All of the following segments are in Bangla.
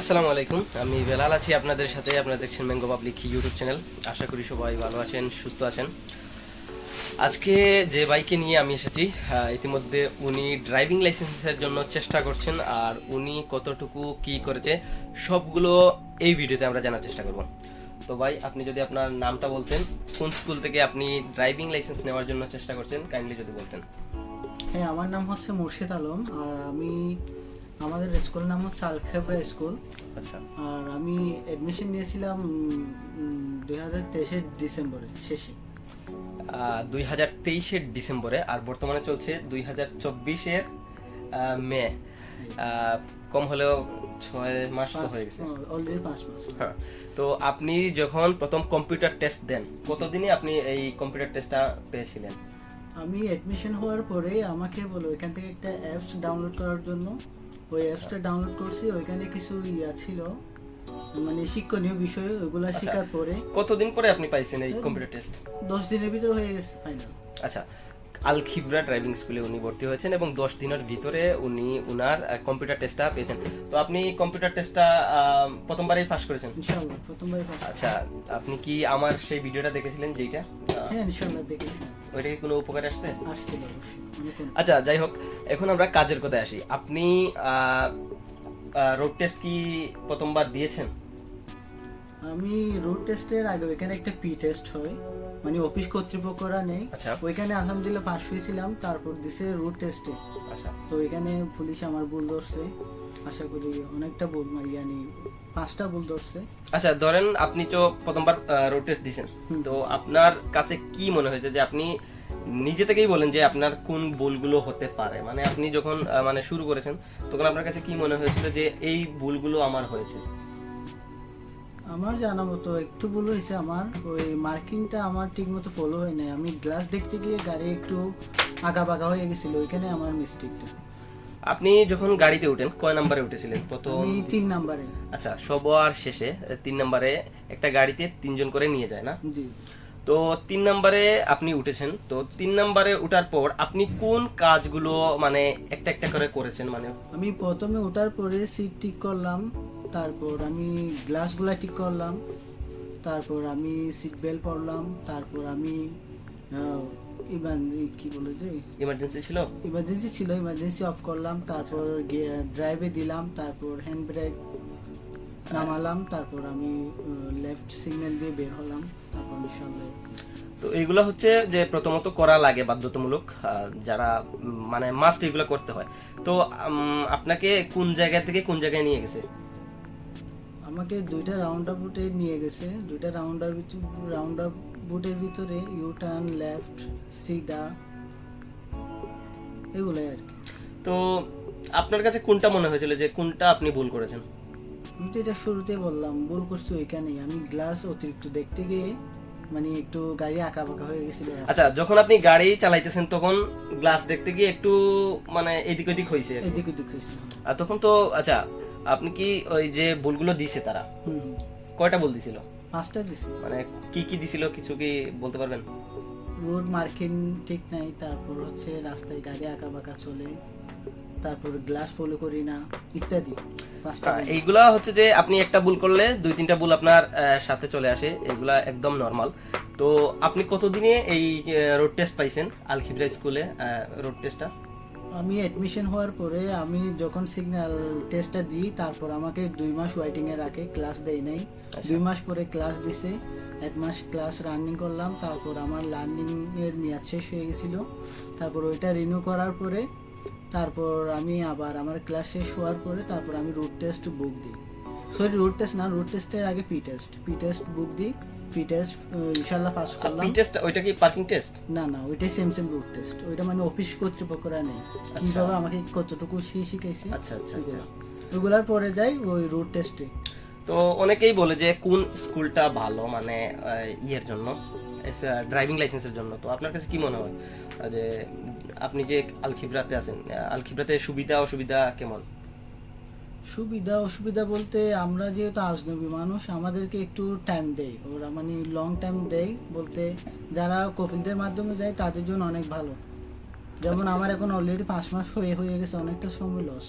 আসসালামু আলাইকুম। আমি বেলাল আছি আপনাদের সাথে। আপনারা দেখছেন ম্যাঙ্গো পাবলিক ইউটিউব চ্যানেল আশা করি সবাই ভালো আছেন, সুস্থ আছেন। আজকে যে বাইকে নিয়ে আমি এসেছি ইতিমধ্যে উনি ড্রাইভিং লাইসেন্সের জন্য চেষ্টা করছেন আর উনি কতটুকু কি করেছে, সবগুলো এই ভিডিওতে আমরা জানার চেষ্টা করব। তো ভাই, আপনি যদি আপনার নামটা বলতেন, কোন স্কুল থেকে আপনি ড্রাইভিং লাইসেন্স নেওয়ার জন্য চেষ্টা করছেন কাইন্ডলি যদি বলতেন। হ্যাঁ আমার নাম হচ্ছে মুর্শিদ আলম। আর আমি আমাদের স্কুলের নাম হচ্ছে আলখেবরা স্কুল। আচ্ছা। আর আমি অ্যাডমিশন নিয়েছিলাম দুই হাজার তেইশের ডিসেম্বরে শেষে। দুই হাজার তেইশের ডিসেম্বরে আর বর্তমানে চলছে দুই হাজার চব্বিশের মে। কম হলেও ছয় মাস তো হয়ে গেছে। অলরেডি পাঁচ মাস। হ্যাঁ তো আপনি যখন প্রথম কম্পিউটার টেস্ট দেন কতদিনে আপনি এই কম্পিউটার টেস্টটা পেয়েছিলেন? আমি অ্যাডমিশন হওয়ার পরে আমাকে বলো এখান থেকে একটা অ্যাপস ডাউনলোড করার জন্য ওই অ্যাপসটা ডাউনলোড করছি ওইখানে কিছু ইয়া ছিল মানে শিক্ষণীয় বিষয় ওইগুলো আচ্ছা। শেখার পরে। কতদিন পরে আপনি পাইছেন এই কম্পিউটার টেস্ট দশ দিনের ভিতরে হয়ে গেছে ফাইনাল আচ্ছা আল খিবরা ড্রাইভিং স্কুলে উনি ভর্তি হয়েছেন এবং দশ দিনের ভিতরে উনি উনার কম্পিউটার টেস্টটা পেয়েছেন। তো আপনি কম্পিউটার টেস্টটা প্রথমবারই পাস করেছেন? পাস। আচ্ছা আপনি কি আমার সেই ভিডিওটা দেখেছিলেন যেইটা? হ্যাঁ দেখেছি। ওইটা কি কোনো উপকারে আসছে? আসছিল অবশ্যই। আচ্ছা যাই হোক এখন আমরা কাজের কথায় আসি। আপনি রোড টেস্ট কি প্রথমবার দিয়েছেন? আমি রুট টেস্টের আগে ওইখানে একটা পি টেস্ট হয়। মানে অফিস কর্তৃপক্ষরা নেই। আচ্ছা। ওইখানে আলহামদুলিল্লাহ পাস হয়েছিলাম তারপর দিছে রুট টেস্টে আচ্ছা। তো ওইখানে পুলিশ আমার ভুল ধরছে। আশা করি অনেকটা ভুল ইয়ানি পাঁচটা ভুল ধরছে। আচ্ছা ধরেন আপনি তো প্রথমবার রোড টেস্ট দিয়েছেন তো আপনার কাছে কি মনে হয়েছে যে আপনি নিজে থেকেই বলেন যে আপনার কোন ভুলগুলো হতে পারে। মানে আপনি যখন মানে শুরু করেছেন তখন আপনার কাছে কি মনে হয়েছিল যে এই ভুলগুলো আমার হয়েছে? আমার জানা মতো একটু ভুল হয়েছে আমার। ওই মার্কিংটা আমার ঠিক মতো ফলো হয় নাই। আমি গ্লাস দেখতে গিয়ে গাড়ি একটু আঁকা বাঁকা হয়ে গেছিল ওইখানে আমার মিস্টেকটা আপনি যখন গাড়িতে উঠেন কয় নাম্বারে উঠেছিলেন? প্রথম তিন নাম্বারে। আচ্ছা সবার শেষে তিন নাম্বারে একটা গাড়িতে তিনজন করে নিয়ে যায় না? জি। তো তিন নম্বরে আপনি উঠেছেন। তো তিন নম্বরে উঠার পর আপনি কোন কাজগুলো মানে একটা একটা করে করেছেন মানে? আমি প্রথমে ওঠার পরে সিট ঠিক করলাম তারপর আমি গ্লাসগুলা ঠিক করলাম তারপর আমি সিট বেল্ট পরলাম তারপর আমি ইমান কি বলে যে? ইমার্জেন্সি ছিল? ইমার্জেন্সি ছিল ইমার্জেন্সি অফ করলাম তারপর ড্রাইভে দিলাম তারপর হ্যান্ড ব্রেক নামালাম তারপর আমি লেফট সিগন্যাল দিয়ে বের হলাম। তো এইগুলো হচ্ছে যে প্রথমত করা লাগে বাধ্যতামূলক যারা মানে মাস্ট এগুলো করতে হয়। তো আপনাকে কোন জায়গা থেকে কোন জায়গায় নিয়ে গেছে? আমাকে দুইটা রাউন্ড আপ বুটে নিয়ে গেছে। দুইটা রাউন্ড আপ রাউন্ড আপ বুটের ভিতরে ইউ টার্ন লেফট সিধা এগুলাই আর কি। তো আপনার কাছে কোনটা মনে হয়েছিল যে কোনটা আপনি ভুল করেছেন? আমি তো এটা শুরুতে বললাম ভুল করছি ওইখানেই। আমি গ্লাস অতিরিক্ত দেখতে গিয়ে মানে একটু গাড়ি আঁকা বাঁকা হয়ে গেছিল। আচ্ছা যখন আপনি গাড়ি চালাইতেছেন তখন গ্লাস দেখতে গিয়ে একটু মানে এদিক ওদিক হয়েছে এদিক ওদিক হয়েছে আর তখন তো আচ্ছা আপনি কি ওই যে ভুলগুলো দিছে তারা। কয়টা ভুল দিছিল? পাঁচটা দিছে। মানে কি কি দিছিল কিছু কি বলতে পারবেন? রোড মার্কিং ঠিক নাই তারপর হচ্ছে রাস্তায় গাড়ি আঁকা বাঁকা চলে। তারপর গ্লাস ফলো করি না ইত্যাদি। এইগুলা হচ্ছে যে আপনি একটা ভুল করলে দুই তিনটা ভুল আপনার সাথে চলে আসে। এগুলা একদম নর্মাল তো আপনি কতদিনে এই রোড টেস্ট পাইছেন আলখিবরা স্কুলে রোড টেস্টটা আমি অ্যাডমিশন হওয়ার পরে আমি যখন সিগন্যাল টেস্টটা দিই তারপর আমাকে দুই মাস ওয়েটিং এ রাখে ক্লাস দেয় নাই। দুই মাস পরে ক্লাস দিছে এক মাস ক্লাস রানিং করলাম তারপর আমার লার্নিং এর মেয়াদ শেষ হয়ে গেছিল। তারপর ওইটা রিনিউ করার পরে তারপর আমি আবার আমার ক্লাস শেষ হওয়ার পরে তারপর আমি রুট টেস্ট বুক দিই। সরি রুট টেস্ট না রুট টেস্টের আগে P test P test book দিই পি টেস্ট ইনশাল্লাহ পাস করলাম। পি টেস্ট ওইটা কি পার্কিং টেস্ট না না ওইটাই সেম সেম রুট টেস্ট ওইটা মানে অফিস কর্তৃপক্ষরা নেই কীভাবে আমাকে কতটুকু শিখাইছে আচ্ছা আচ্ছা আচ্ছা। ওইগুলা ওইগুলার পরে যাই ওই রুট টেস্টে তো অনেকেই বলে যে কোন স্কুলটা ভালো মানে ইয়ের জন্য ড্রাইভিং লাইসেন্সের জন্য। তো আপনার কাছে কি মনে হয়? যে আপনি যে আলখিবরাতে আছেন আলখিবরাতে সুবিধা অসুবিধা কেমন? সুবিধা অসুবিধা বলতে আমরা যেহেতু আজনবী মানুষ আমাদেরকে একটু টাইম দেয়। ওরা মানে লং টাইম দেয় বলতে যারা কপিলদের মাধ্যমে যায় তাদের জন্য অনেক ভালো। যেমন আমার এখন অলরেডি পাঁচ মাস হয়ে হয়ে গেছে অনেকটা সময় লস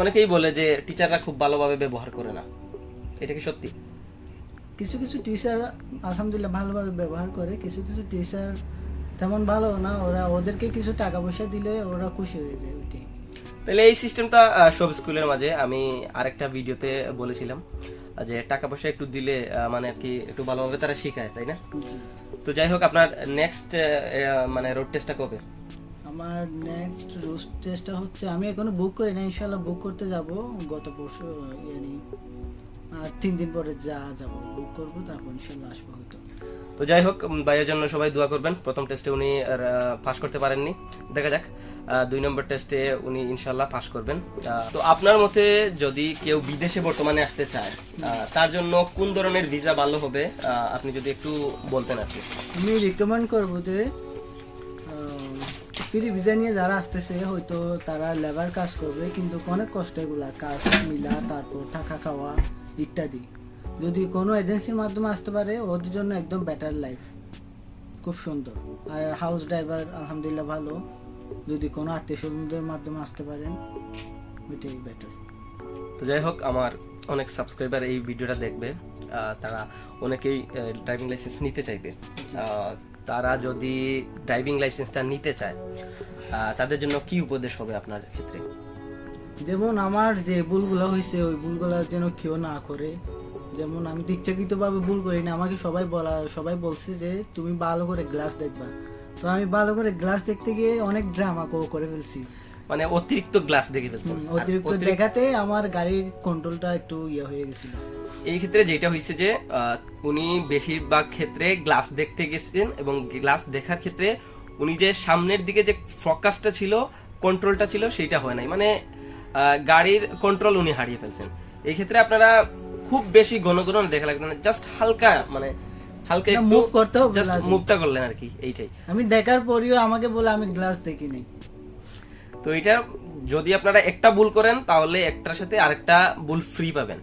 অনেকেই বলে যে টিচাররা খুব ভালোভাবে ব্যবহার করে না। এটা কি সত্যি? কিছু কিছু টিচার আলহামদুলিল্লাহ ভালোভাবে ব্যবহার করে কিছু কিছু টিচার তেমন ভালো না ওরা ওদেরকে কিছু টাকা পয়সা দিলে ওরা খুশি হয়ে যায় ওইটাই। তাহলে এই সিস্টেমটা সব স্কুলের মাঝে আমি আরেকটা ভিডিওতে বলেছিলাম যে টাকা পয়সা একটু দিলে মানে আর কি একটু ভালোভাবে তারা শেখায় তাই না? তো যাই হোক আপনার নেক্সট মানে রোড টেস্টটা কবে? আমার নেক্সট রোড টেস্টটা হচ্ছে আমি এখনও বুক করি না ইনশাল্লাহ বুক করতে যাব গত পরশু ইয়ানি আর তিন দিন পরে যা যাব বুক করব তারপর ইনশাল্লাহ আসব হয়তো। তো যাই হোক ভাইয়ের জন্য সবাই দোয়া করবেন। প্রথম টেস্টে উনি পাস করতে পারেননি। দেখা যাক দুই নম্বর টেস্টে উনি ইনশাল্লাহ পাস করবেন। তো আপনার মতে যদি কেউ বিদেশে বর্তমানে আসতে চায় তার জন্য কোন ধরনের ভিসা ভালো হবে? আপনি যদি একটু বলতেন আর কি। আমি রিকমেন্ড করব যে ফ্রি ভিসা নিয়ে যারা আসতেছে, হয়তো তারা লেবার কাজ করবে, কিন্তু অনেক কষ্ট এগুলা কাজ, মিলা, তারপর থাকা খাওয়া ইত্যাদি। যদি কোনো এজেন্সির মাধ্যমে আসতে পারে ওদের জন্য একদম বেটার লাইফ খুব সুন্দর। আর হাউস ড্রাইভার আলহামদুলিল্লাহ ভালো। যদি কোনো আত্মীয় স্বজনদের মাধ্যমে আসতে পারেন ওইটাই বেটার তো যাই হোক আমার অনেক সাবস্ক্রাইবার এই ভিডিওটা দেখবে। তারা অনেকেই ড্রাইভিং লাইসেন্স নিতে চাইবে। তারা যদি ড্রাইভিং লাইসেন্সটা নিতে চায় তাদের জন্য কি উপদেশ হবে আপনার ক্ষেত্রে? যেমন আমার যে ভুলগুলো হয়েছে ওই ভুলগুলো যেন কেউ না করে। যেমন আমি তো ইচ্ছাকৃতভাবে ভুল করি না আমাকে সবাই বলা সবাই বলছে যে তুমি ভালো করে গ্লাস দেখবা। তো আমি ভালো করে গ্লাস দেখতে গিয়ে অনেক ড্রামা করে ফেলছি। মানে অতিরিক্ত গ্লাস দেখে ফেলছেন অতিরিক্ত দেখাতে আমার গাড়ির কন্ট্রোলটা একটু ইয়ে হয়ে গেছিল। এই ক্ষেত্রে যেটা হয়েছে যে উনি বেশিরভাগ ক্ষেত্রে গ্লাস দেখতে গেছেন এবং গ্লাস দেখার ক্ষেত্রে উনি যে সামনের দিকে যে ফোকাসটা ছিল কন্ট্রোলটা ছিল সেটা হয় নাই। মানে গাড়ির কন্ট্রোল উনি হারিয়ে ফেলছেন। এই ক্ষেত্রে আপনারা খুব বেশি ঘন ঘন দেখা লাগবে না জাস্ট হালকা মানে হালকা না, একটু move করতেও জাস্ট মুভটা করলেন আর কি এইটাই। আমি দেখার পরেও আমাকে বলে আমি গ্লাস দেখি নাই তো এটা যদি আপনারা একটা ভুল করেন তাহলে একটার সাথে আরেকটা ভুল ফ্রি পাবেন।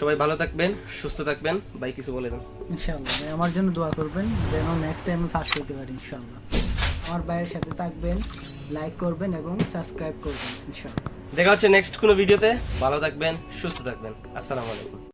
সবাই ভালো থাকবেন সুস্থ থাকবেন ভাই কিছু বলে দেন। ইনশাল্লাহ ভাই আমার জন্য দোয়া করবেন যেন নেক্সট টাইম ফার্স্ট হতে পারি ইনশাল্লাহ আমার ভাইয়ের সাথে থাকবেন লাইক করবেন এবং সাবস্ক্রাইব করবেন ইনশাল্লাহ দেখা হচ্ছে নেক্সট কোনো ভিডিওতে ভালো থাকবেন সুস্থ থাকবেন। আসসালামু আলাইকুম।